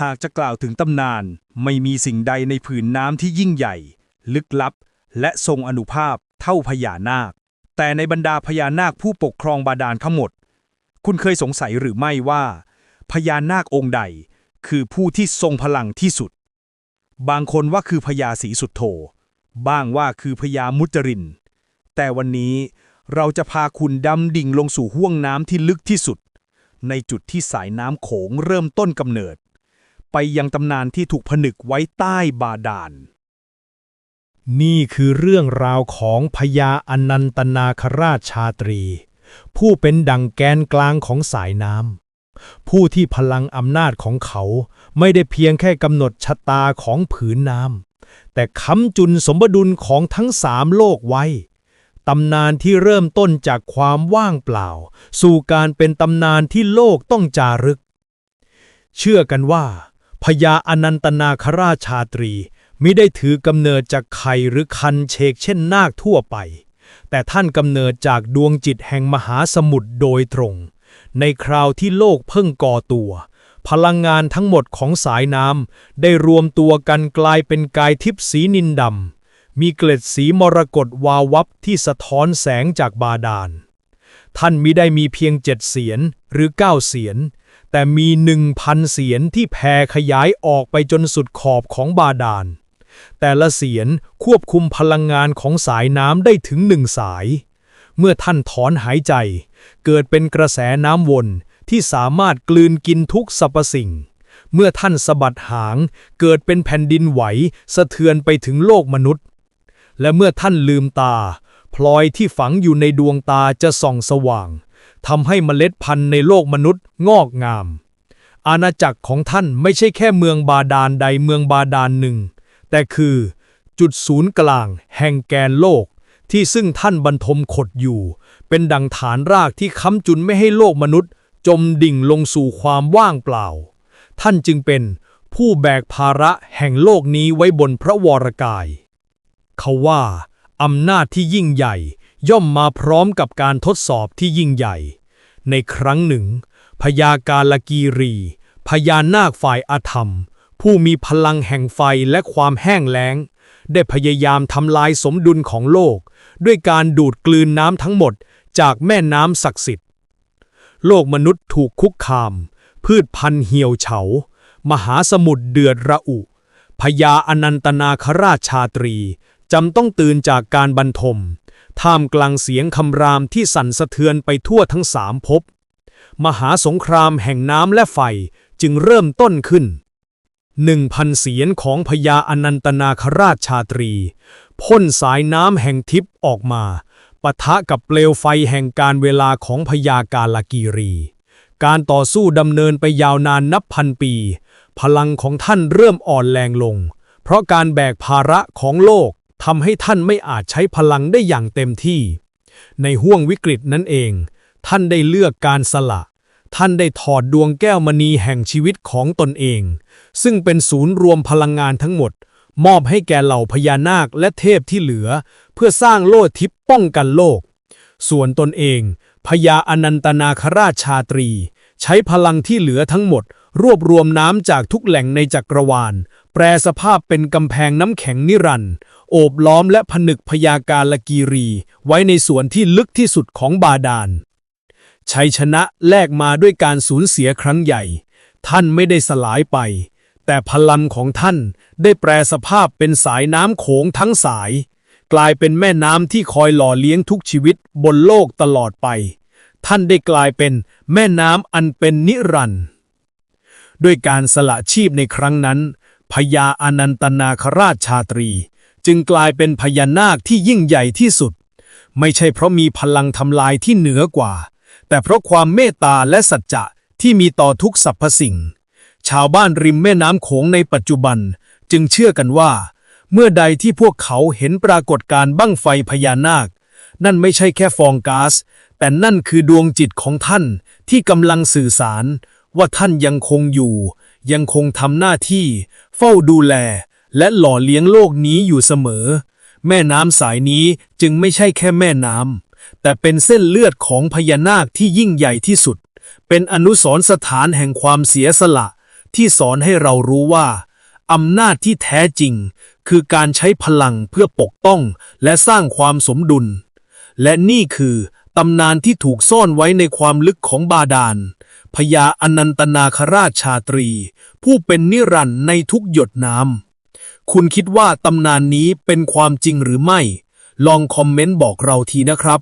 หากจะกล่าวถึงตำนาน ไม่มีสิ่งใดในผืนน้ำที่ยิ่งใหญ่ ลึกลับ และทรงอนุภาพเท่าพญานาค แต่ในบรรดาพญานาคผู้ปกครองบาดาลทั้งหมด คุณเคยสงสัยหรือไม่ว่า พญานาคองค์ใด คือผู้ที่ทรงพลังที่สุด บางคนว่าคือพญาศรีสุดโธบ้างว่าคือพญามุจริน แต่วันนี้เราจะพาคุณดำดิ่งลงสู่ห้วงน้ำที่ลึกที่สุด ในจุดที่สายน้ำโขงเริ่มต้นกำเนิด ไปยังตำนานที่ถูกผนึกไว้ใต้บาดาล นี่คือเรื่องราวของพญาอนันตนาคราชชาตรี ผู้เป็นดังแกนกลางของสายน้ำ ผู้ที่พลังอำนาจของเขาไม่ได้เพียงแค่กำหนดชะตาของผืนน้ำ แต่ค้ำจุนสมดุลของทั้งสามโลกไว้ตำนานที่เริ่มต้นจากความว่างเปล่า สู่การเป็นตำนานที่โลกต้องจารึก เชื่อกันว่า พญาอนันตนาคราชาตรีมิได้ถือกำเนิดจากไข่หรือคันเชกเช่นนาคทั่วไป แต่ท่านกำเนิดจากดวงจิตแห่งมหาสมุทรโดยตรง ในคราวที่โลกเพิ่งก่อตัว พลังงานทั้งหมดของสายน้ำได้รวมตัวกันกลายเป็นกายทิพย์สีนินดำมีเกล็ดสีมรกตวาววับที่สะท้อนแสงจากบาดาล ท่านมิได้มีเพียงเจ็ดเสียนหรือเก้าเสียน แต่มีหนึ่งพันเสียนที่แผ่ขยายออกไปจนสุดขอบของบาดาล แต่ละเสียนควบคุมพลังงานของสายน้ำได้ถึงหนึ่งสาย เมื่อท่านถอนหายใจ เกิดเป็นกระแสน้ำวนที่สามารถกลืนกินทุกสรรพสิ่ง เมื่อท่านสะบัดหาง เกิดเป็นแผ่นดินไหวสะเทือนไปถึงโลกมนุษย์ และเมื่อท่านลืมตา พลอยที่ฝังอยู่ในดวงตาจะส่องสว่าง ทำให้เมล็ดพันธุ์ในโลกมนุษย์งอกงาม อาณาจักรของท่านไม่ใช่แค่เมืองบาดาลใดเมืองบาดาลหนึ่ง แต่คือจุดศูนย์กลาง แห่งแกนโลก ที่ซึ่งท่านบรรทมขดอยู่ เป็นดังฐานรากที่ค้ำจุนไม่ให้โลกมนุษย์ จมดิ่งลงสู่ความว่างเปล่า ท่านจึงเป็นผู้แบกภาระแห่งโลกนี้ไว้บนพระวรกาย เขาว่าอำนาจที่ยิ่งใหญ่ ย่อมมาพร้อมกับการทดสอบที่ยิ่งใหญ่ ในครั้งหนึ่งพญากาลกีรี พญานาคฝ่ายอาธรรม ผู้มีพลังแห่งไฟและความแห้งแล้ง ได้พยายามทำลายสมดุลของโลก ด้วยการดูดกลืนน้ำทั้งหมดจากแม่น้ำศักดิ์สิทธิ์ โลกมนุษย์ถูกคุกคาม พืชพันธุ์เหี่ยวเฉา มหาสมุทรเดือดระอุพญาอนันตนาคราชชาตรี จำต้องตื่นจากการบรรทม ท่ามกลางเสียงคำรามที่สั่นสะเทือนไปทั่วทั้งสามภพ มหาสงครามแห่งน้ำและไฟจึงเริ่มต้นขึ้นหนึ่งพันเสียนของพญาอนันตนาคราชชาตรี พ่นสายน้ำแห่งทิพย์ออกมาปะทะกับเปลวไฟแห่งการเวลาของพญากาลกีรี การต่อสู้ดำเนินไปยาวนานนับพันปี พลังของท่านเริ่มอ่อนแรงลง เพราะการแบกภาระของโลก ทำให้ท่านไม่อาจใช้พลังได้อย่างเต็มที่ ในห้วงวิกฤตนั้นเอง ท่านได้เลือกการสละ ท่านได้ถอดดวงแก้วมณีแห่งชีวิตของตนเอง ซึ่งเป็นศูนย์รวมพลังงานทั้งหมด มอบให้แก่เหล่าพญานาคและเทพที่เหลือ เพื่อสร้างโล่ทิพป้องกันโลก ส่วนตนเองพญาอนันตนาคราชชาตรี ใช้พลังที่เหลือทั้งหมด รวบรวมน้ำจากทุกแหล่งในจักรวาล แปรสภาพเป็นกำแพงน้ำแข็งนิรันด์โอบล้อมและผนึกพยาการลกีรี ไว้ในส่วนที่ลึกที่สุดของบาดาล ชัยชนะแลกมาด้วยการสูญเสียครั้งใหญ่ ท่านไม่ได้สลายไป แต่พลังของท่านได้แปลสภาพเป็นสายน้ำโขงทั้งสาย กลายเป็นแม่น้ำที่คอยหล่อเลี้ยงทุกชีวิตบนโลกตลอดไป ท่านได้กลายเป็นแม่น้ำอันเป็นนิรันดร์ ด้วยการสละชีพในครั้งนั้นพญาอนันตนาคราชชาตรี จึงกลายเป็นพญานาคที่ยิ่งใหญ่ที่สุด ไม่ใช่เพราะมีพลังทำลายที่เหนือกว่า แต่เพราะความเมตตาและสัจจะที่มีต่อทุกสรรพสิ่ง ชาวบ้านริมแม่น้ำโขงในปัจจุบัน จึงเชื่อกันว่า เมื่อใดที่พวกเขาเห็นปรากฏการ์บั้งไฟพญานาค นั่นไม่ใช่แค่ฟองก๊าซแต่นั่นคือดวงจิตของท่านที่กำลังสื่อสาร ว่าท่านยังคงอยู่ ยังคงทำหน้าที่ เฝ้าดูแล และหล่อเลี้ยงโลกนี้อยู่เสมอ แม่น้ำสายนี้จึงไม่ใช่แค่แม่น้ำแต่เป็นเส้นเลือดของพญานาคที่ยิ่งใหญ่ที่สุด เป็นอนุสรณ์สถานแห่งความเสียสละ ที่สอนให้เรารู้ว่าอำนาจที่แท้จริง คือการใช้พลังเพื่อปกป้อง และสร้างความสมดุล และนี่คือตำนานที่ถูกซ่อนไว้ในความลึกของบาดาล พญาอนันตนาคราชชาตรี ผู้เป็นนิรันดร์ในทุกหยดน้ำ คุณคิดว่าตำนานนี้เป็นความจริงหรือไม่ ลองคอมเมนต์บอกเราทีนะครับ